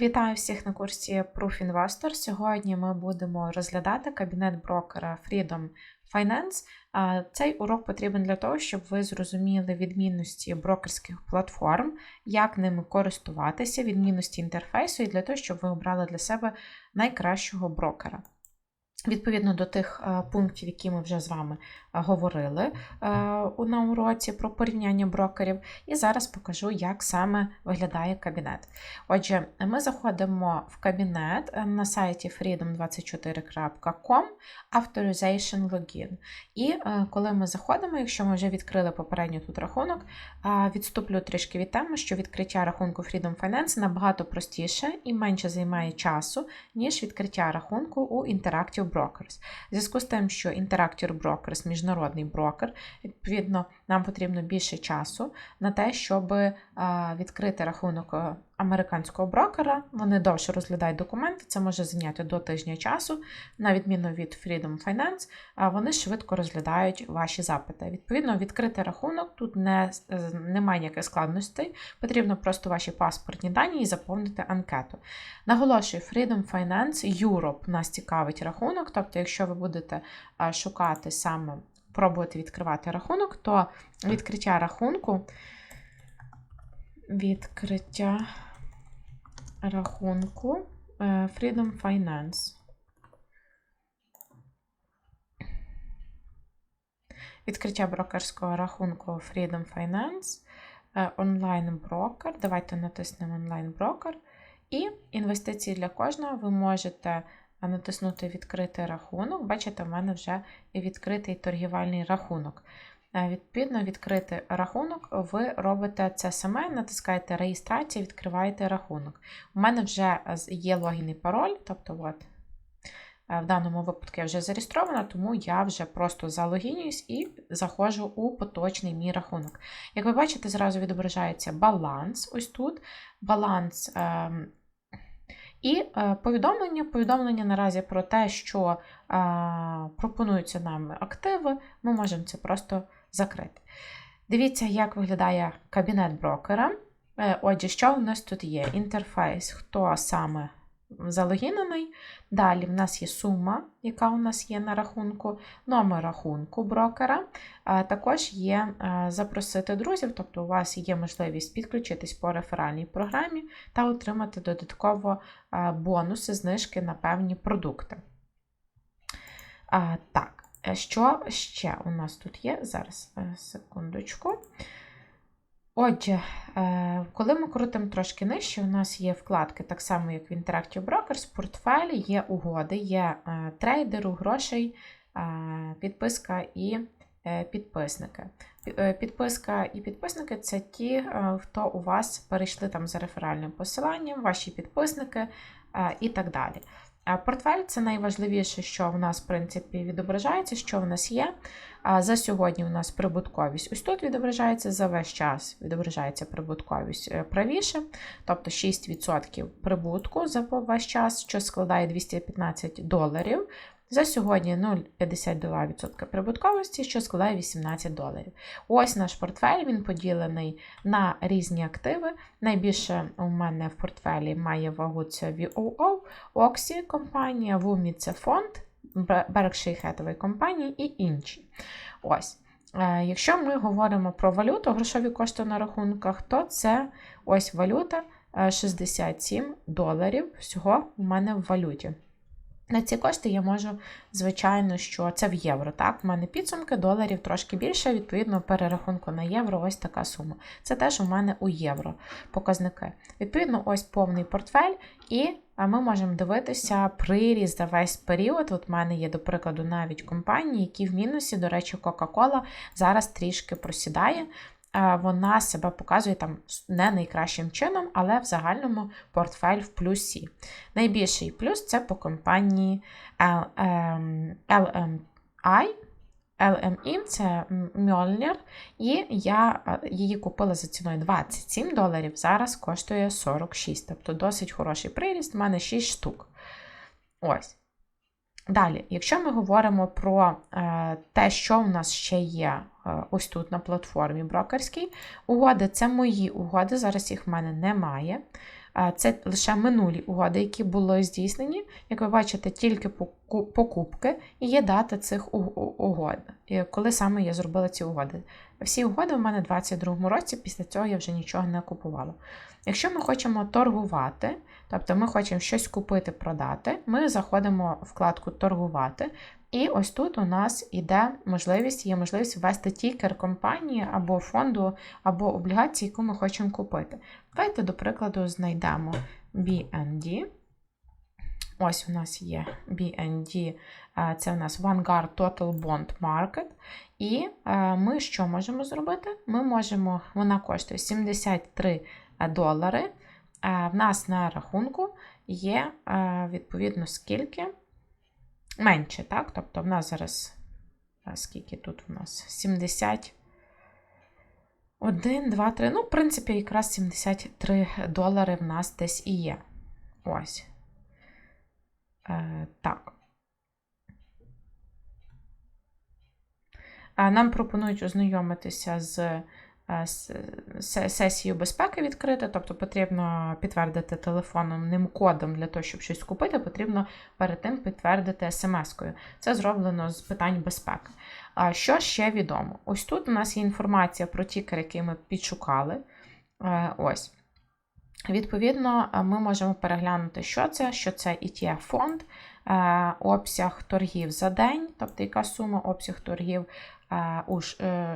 Вітаю всіх на курсі Proof Investor. Сьогодні ми будемо розглядати кабінет брокера Freedom Finance. Цей урок потрібен для того, щоб ви зрозуміли відмінності брокерських платформ, як ними користуватися, відмінності інтерфейсу, і для того, щоб ви обрали для себе найкращого брокера. Відповідно до тих е, пунктів, які ми вже з вами е, говорили е, на уроці про порівняння брокерів, і зараз покажу, як саме виглядає кабінет. Отже, ми заходимо в кабінет на сайті freedom24.com Authorization Login. І коли ми заходимо, якщо ми вже відкрили попередньо тут рахунок, відступлю трішки від теми, що відкриття рахунку Freedom Finance набагато простіше і менше займає часу, ніж відкриття рахунку у Interactive Brokers. Зв'язку з тим, що Interactive Brokers міжнародний брокер, відповідно, нам потрібно більше часу на те, щоб відкрити рахунок е, американського брокера. Вони довше розглядають документи, це може зайняти до тижня часу, на відміну від Freedom Finance, вони швидко розглядають ваші запити. Відповідно, відкрити рахунок тут не, е, немає ніяких складностей, потрібно просто ваші паспортні дані і заповнити анкету. Наголошую, Freedom Finance Europe нас цікавить рахунок, тобто, якщо ви будете шукати саме, пробувати відкривати рахунок, то відкриття рахунку. Відкриття рахунку е, Freedom Finance. Відкриття брокерського рахунку Freedom Finance, е, онлайн-брокер. Давайте натиснемо онлайн-брокер. І інвестиції для кожного ви можете натиснути Відкритий рахунок. Бачите, в мене вже відкритий торгівельний рахунок. Відповідно, відкрити рахунок, ви робите це саме, натискаєте реєстрацію, відкриваєте рахунок. У мене вже є логін і пароль, тобто, от, е, в даному випадку я вже зареєстрована, тому я вже просто залогінююсь і заходжу у поточний мій рахунок. Як ви бачите, зразу відображається баланс. Ось тут баланс. І е, повідомлення повідомлення наразі про те, що пропонуються нам активи, ми можемо це просто закрити. Дивіться, як виглядає кабінет брокера. Е, отже, що в нас тут є? Інтерфейс, хто саме залогінений. Далі в нас є сума, яка у нас є на рахунку, номер рахунку брокера. Також є е, запросити друзів, тобто у вас є можливість підключитись по реферальній програмі та отримати додатково е, бонуси, знижки на певні продукти. Так. Е, що ще у нас тут є? Зараз, е, секундочку. Отже, е, коли ми крутимо трошки нижче, у нас є вкладки, так само, як в Interactive Brokers, портфелі, є угоди, є трейдеру, грошей, підписка і підписники. Підписка і підписники це ті, хто у вас перейшли там за реферальним посиланням, ваші підписники і так далі. Портфель це найважливіше, що в нас, в принципі, відображається, що в нас є. За сьогодні у нас прибутковість. Ось тут відображається за весь час, відображається прибутковість е, правіше, тобто 6% прибутку за весь час, що складає 215 доларів. За сьогодні 0,52% прибутковості, що складає 18 доларів. Ось наш портфель, він поділений на різні активи. Найбільше у мене в портфелі має вагу це VOO, Oxy компанія, Wumi це фонд, Berkshire Hathaway компанії і інші. Ось. Е, якщо ми говоримо про валюту, грошові кошти на рахунках, то це ось валюта 67 е, доларів всього у мене в валюті. На ці кошти я можу, звичайно, що це в євро. Так, у мене підсумки доларів трошки більше, відповідно, перерахунку на євро ось така сума. Це теж у мене у євро показники. Відповідно, ось повний портфель, і ми можемо дивитися приріст за весь період. От в мене є, до прикладу, навіть компанії, які в мінусі, до речі, Coca-Cola зараз трішки просідає. Е, вона себе показує там не найкращим чином, але в загальному портфель в плюсі. Найбільший плюс це по компанії LMI. LMI це Mjolnir, і я е, її купила за ціною 27 доларів, зараз коштує 46, тобто досить хороший приріст, в мене 6 штук. Ось. Далі, якщо ми говоримо про е, те, що в нас ще є е, ось тут на платформі брокерській, угоди це мої угоди, зараз їх в мене немає. Е, Це лише минулі угоди, які були здійснені. Як ви бачите, тільки покупки і є дата цих угод, коли саме я зробила ці угоди. Всі угоди у мене у 2022 році, після цього я вже нічого не купувала. Якщо ми хочемо торгувати, тобто ми хочемо щось купити, продати, ми заходимо в вкладку торгувати. І ось тут у нас іде можливість, є можливість ввести тікер компанії або фонду, або облігації, яку ми хочемо купити. Давайте, до прикладу, знайдемо BND. Ось у нас є BND, е, це у нас Vanguard Total Bond Market. І е, ми що можемо зробити? Ми можемо, вона коштує 73 долари. Е, В нас на рахунку є, е, відповідно, скільки? Менше, так? Тобто в нас зараз, скільки тут у нас? 70. 1, 2, 3. Ну, в принципі, якраз 73 долари в нас десь і є. Ось. Е, так. Е, Нам пропонують ознайомитися з е, с- се- сесією безпеки відкрити, тобто потрібно підтвердити телефонним кодом для того, щоб щось купити, потрібно перед тим підтвердити смс-кою. Це зроблено з питань безпеки. А що ще відомо? Ось тут у нас є інформація про тікер, який ми підшукали. Е, Ось. Відповідно, е, ми можемо переглянути, що це, що це ETF-фонд, е, обсяг торгів за день, тобто яка сума обсяг торгів у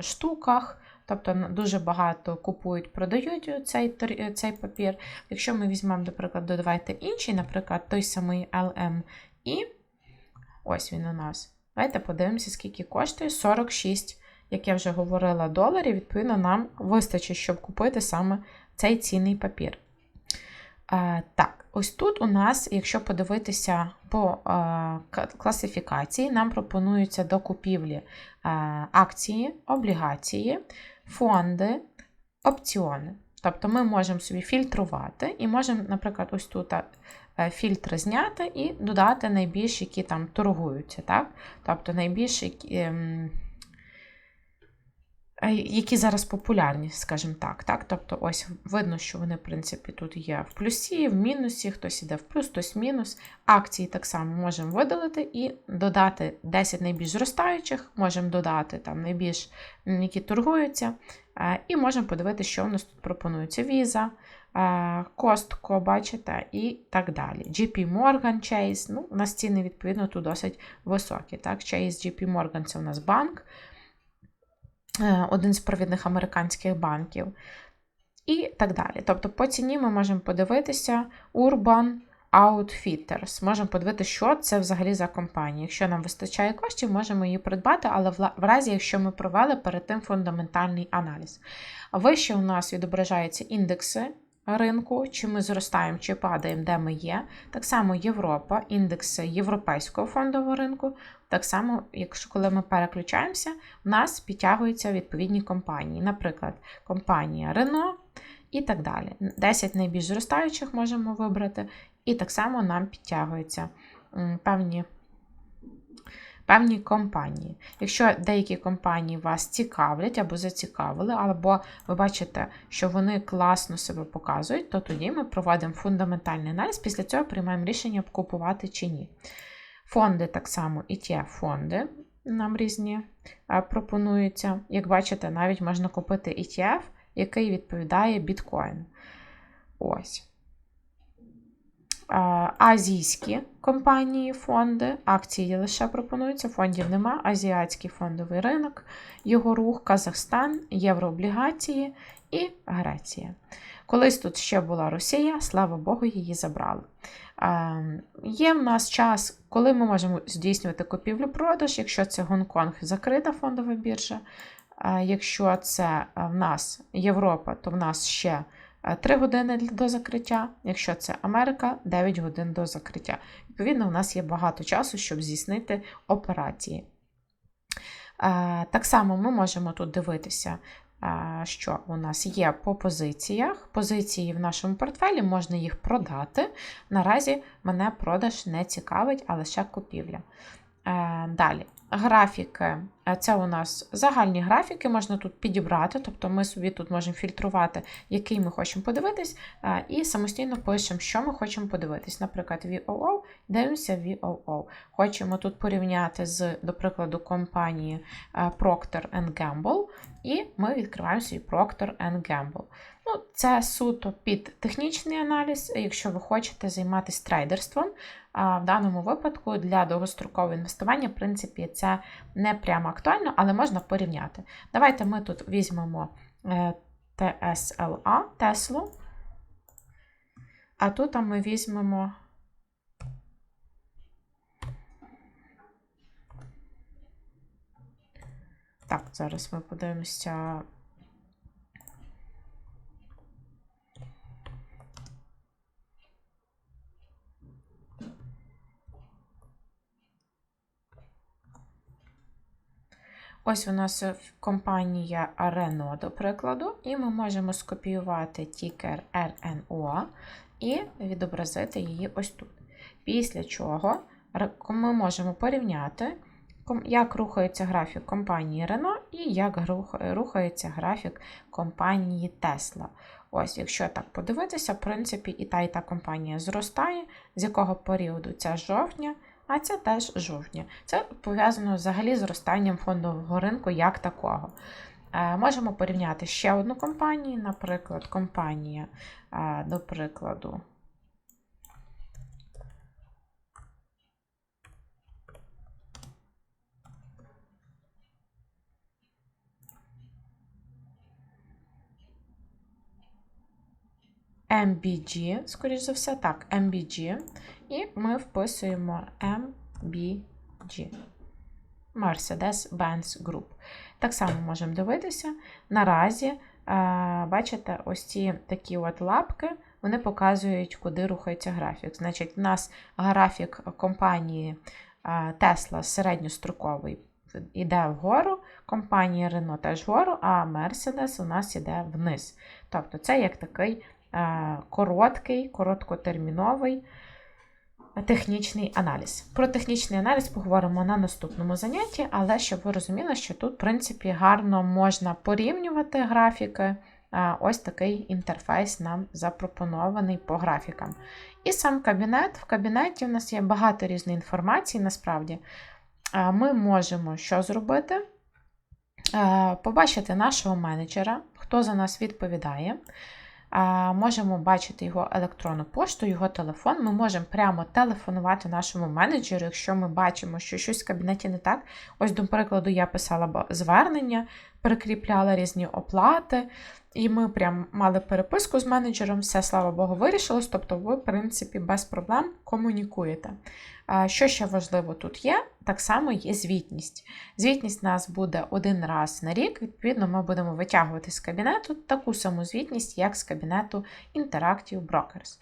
штуках. Тобто дуже багато купують, продають цей, е, цей папір. Якщо ми візьмемо, до прикладу, давайте інший, наприклад, той самий LMI, ось він у нас. Давайте подивимося, скільки коштує 46, як я вже говорила, доларів. Відповідно, нам вистачить, щоб купити саме цей цінний папір. Е, так, ось тут у нас, якщо подивитися по е, класифікації, нам пропонуються до купівлі е, акції, облігації, фонди, опціони. Тобто ми можемо собі фільтрувати і можемо, наприклад, ось тут е, фільтри зняти і додати найбільш, які там торгуються. Так? Тобто найбільш, які, ем, які зараз популярні, скажімо так. так. Тобто, ось видно, що вони, в принципі, тут є в плюсі, в мінусі, хтось іде в плюс, хтось в мінус. Акції так само можемо видалити і додати 10 найбільш зростаючих, можемо додати там найбільш, які торгуються, і можемо подивитися, що у нас тут пропонується. Е, Costco, бачите, і так далі. JP Morgan, Chase, ну, у нас ціни, відповідно, тут досить високі. Так? Chase, JP Morgan це у нас банк, один з провідних американських банків. І так далі. Тобто по ціні ми можемо подивитися Urban Outfitters. Можемо подивитися, що це взагалі за компанія. Якщо нам вистачає коштів, можемо її придбати, але в разі, якщо ми провели перед тим фундаментальний аналіз. Вище у нас відображаються індекси ринку, чи ми зростаємо, чи падаємо, де ми є. Так само Європа, індекси європейського фондового ринку. Так само, якщо коли ми переключаємося, в нас підтягуються відповідні компанії. Наприклад, компанія Renault і так далі. 10 найбільш зростаючих можемо вибрати, і так само нам підтягуються певні. Певні компанії. Якщо деякі компанії вас цікавлять або зацікавили, або ви бачите, що вони класно себе показують, то тоді ми проводимо фундаментальний аналіз, після цього приймаємо рішення, купувати чи ні. Фонди так само, ETF-фонди нам різні е, пропонуються. Як бачите, навіть можна купити ETF, який відповідає біткоін. Ось. А, Азійські компанії, фонди, акції лише пропонуються, фондів нема. Азіатський фондовий ринок, його рух, Казахстан, єврооблігації і Греція. Колись тут ще була Росія, слава Богу, її забрали. А, Є в нас час, коли ми можемо здійснювати купівлю-продаж, якщо це Гонконг, закрита фондова біржа. А Якщо це в нас Європа, то в нас ще 3 години до закриття. Якщо це Америка, 9 годин до закриття. Відповідно, у нас є багато часу, щоб здійснити операції. Е, Так само ми можемо тут дивитися, е, що у нас є по позиціях. Позиції в нашому портфелі, можна їх продати. Наразі мене продаж не цікавить, а лише купівля. Е, Далі, графіки Е, Це у нас загальні графіки, можна тут підібрати, тобто ми собі тут можемо фільтрувати, який ми хочемо подивитись, е, і самостійно пишемо, що ми хочемо подивитись. Наприклад, VOO, дивимося VOO. Хочемо тут порівняти з, до прикладу, компанії е, Procter Gamble, і ми відкриваємо свій Procter Gamble. Ну, Це суто під технічний аналіз, якщо ви хочете займатися трейдерством. В даному випадку для довгострокового інвестування, в принципі, це не прямо актуально, але можна порівняти. Давайте ми тут візьмемо TSLA, Теслу, а тут ми візьмемо. Так, зараз ми подивимося. Ось у нас компанія Renault, до прикладу, і ми можемо скопіювати тікер RNO і відобразити її ось тут. Після чого ми можемо порівняти, як рухається графік компанії Renault і як рухається графік компанії Tesla. Ось, якщо так подивитися, в принципі, і та, і та компанія зростає, з якого періоду це жовтня а це теж жовтня. Це пов'язано взагалі з зростанням фондового ринку як такого. Е, можемо порівняти ще одну компанію, наприклад, компанія, е, до прикладу. MBG, скоріш за все, так, MBG. І ми вписуємо MBG. Mercedes-Benz Group. Так само можемо дивитися. Наразі, бачите, ось ці такі от лапки, вони показують, куди рухається графік. Значить, у нас графік компанії Tesla середньостроковий йде вгору, компанія Renault теж вгору, а Mercedes у нас йде вниз. Тобто, це як такий короткий, короткотерміновий технічний аналіз. Про технічний аналіз поговоримо на наступному занятті, але щоб ви розуміли, що тут, в принципі, гарно можна порівнювати графіки. Ось такий інтерфейс нам запропонований по графікам. І сам кабінет. В кабінеті у нас є багато різної інформації, насправді. Ми можемо що зробити? Побачити нашого менеджера, хто за нас відповідає. Можемо бачити його електронну пошту, його телефон. Ми можемо прямо телефонувати нашому менеджеру, якщо ми бачимо, що щось в кабінеті не так. Ось, до прикладу, я писала звернення, прикріпляла різні оплати, і ми прям мали переписку з менеджером, все, слава Богу, вирішилось. Тобто, ви, в принципі, без проблем комунікуєте. Що ще важливо тут є? Так само є звітність. Звітність у нас буде один раз на рік, відповідно, ми будемо витягувати з кабінету таку саму звітність, як з кабінету Interactive Brokers.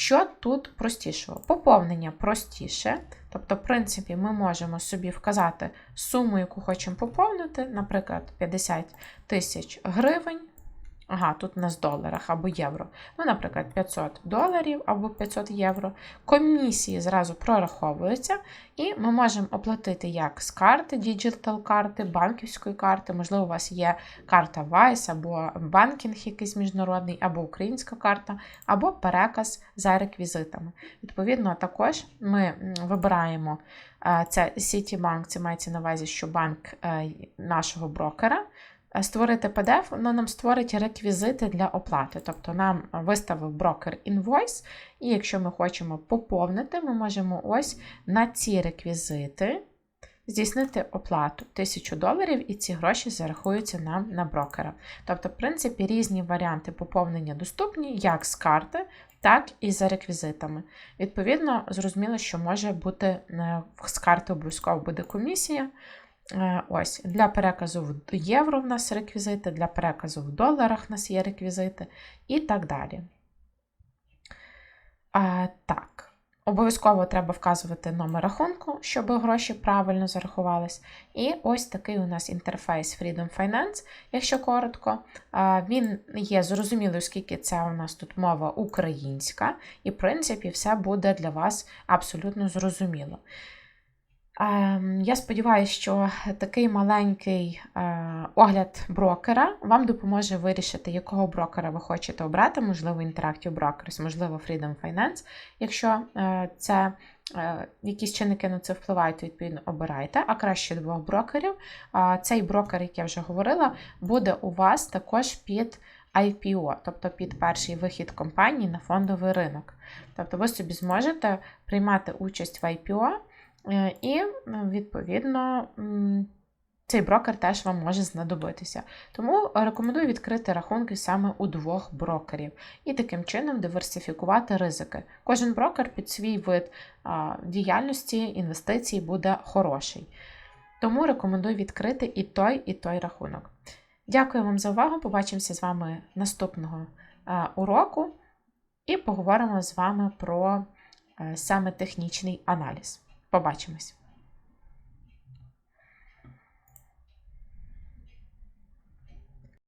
Що тут простішого? Поповнення простіше. Тобто, в принципі, ми можемо собі вказати суму, яку хочемо поповнити, наприклад, 50 тисяч гривень. Ага, тут у нас в доларах або євро. Ну, наприклад, 500 доларів або 500 євро. Комісії зразу прораховуються, і ми можемо оплатити як з карти, діджитал карти, банківської карти. Можливо, у вас є карта Vice, або банкінг якийсь міжнародний, або українська карта, або переказ за реквізитами. Відповідно, також ми вибираємо е, це Citibank, це мається на увазі, що банк е, нашого брокера. Е, створити PDF, воно нам створить реквізити для оплати. Тобто нам виставив брокер інвойс, і якщо ми хочемо поповнити, ми можемо ось на ці реквізити здійснити оплату 1000 доларів, і ці гроші зарахуються нам на брокера. Тобто, в принципі, різні варіанти поповнення доступні, як з карти, так і за реквізитами. Відповідно, зрозуміло, що може бути е, з карти обов'язково буде комісія. Е, ось, Для переказу в євро в нас реквізити, для переказу в доларах в нас є реквізити і так далі. А, Так, обов'язково треба вказувати номер рахунку, щоб гроші правильно зарахувались. І ось такий у нас інтерфейс Freedom Finance, якщо коротко. Він є зрозумілий, оскільки це у нас тут мова українська, і, в принципі, все буде для вас абсолютно зрозуміло. Ем, Я сподіваюся, що такий маленький е, огляд брокера вам допоможе вирішити, якого брокера ви хочете обрати, можливо, Interactive Brokers, можливо, Freedom Finance. Якщо е, це е, якісь чинники на це впливають, то відповідно обирайте, а краще двох брокерів. Цей брокер, як я вже говорила, буде у вас також під IPO, тобто під перший вихід компанії на фондовий ринок. Тобто ви собі зможете приймати участь в IPO. Е, І, ну, відповідно, цей брокер теж вам може знадобитися. Тому рекомендую відкрити рахунки саме у двох брокерів і таким чином диверсифікувати ризики. Кожен брокер під свій вид діяльності, інвестицій буде хороший. Тому рекомендую відкрити і той, і той рахунок. Дякую вам за увагу. Побачимося з вами наступного уроку і поговоримо з вами про е, саме технічний аналіз. Побачимось!